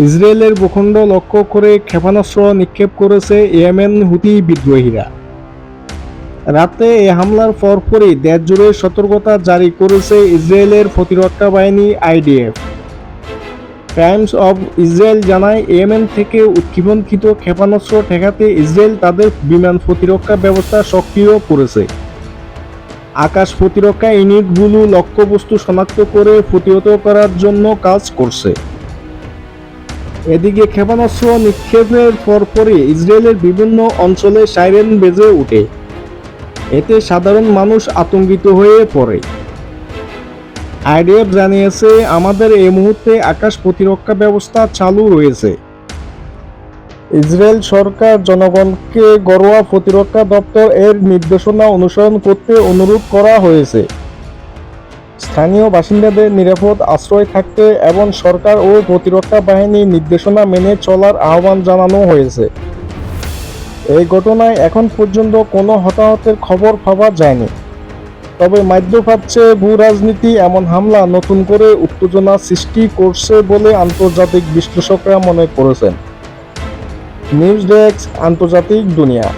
ইসরায়েলের ভূখণ্ড লক্ষ্য করে ক্ষেপণাস্ত্র নিক্ষেপ করেছে ইয়েমেন হুতি বিদ্রোহীরা। রাতে এ হামলার পরপরই দেশ জুড়ে সতর্কতা জারি করেছে ইসরায়েলের প্রতিরক্ষা বাহিনী আইডিএফ। টাইমস অব ইসরায়েল জানায়, ইয়েমেন থেকে উৎক্ষেপণকৃত ক্ষেপণাস্ত্র ঠেকাতে ইসরায়েল তাদের বিমান প্রতিরক্ষা ব্যবস্থা সক্রিয় করেছে। আকাশ প্রতিরক্ষা ইউনিটগুলো লক্ষ্যবস্তু শনাক্ত করে প্রতিহত করার জন্য কাজ করছে। এদিকে ক্ষেপণাস্ত্র নিক্ষেপের পরপরই ইসরায়েলের বিভিন্ন অঞ্চলে সাইরেন বেজে ওঠে। এতে সাধারণ মানুষ আতঙ্কিত হয়ে পড়ে। আইডিএফ জানিয়েছে, আমাদের এই মুহূর্তে আকাশ প্রতিরক্ষা ব্যবস্থা চালু রয়েছে। ইসরায়েল সরকার জনগণকে ঘরোয়া প্রতিরক্ষা দপ্তর এর নির্দেশনা অনুসরণ করতে অনুরোধ করা হয়েছে। স্থানীয় বাসিন্দাদের নিরাপদ আশ্রয় থাকতে এবং সরকার ও প্রতিরক্ষা বাহিনীর নির্দেশনা মেনে চলার আহ্বান জানানো হয়েছে। এই ঘটনায় এখন পর্যন্ত কোনো হতাহতের খবর পাওয়া যায়নি। তবে মধ্যপ্রাচ্যে ভূ রাজনীতি এমন হামলা নতুন করে উত্তেজনা সৃষ্টি করছে বলে আন্তর্জাতিক বিশ্লেষকরা মনে করেছেন। নিউজ ডেস্ক, আন্তর্জাতিক দুনিয়া।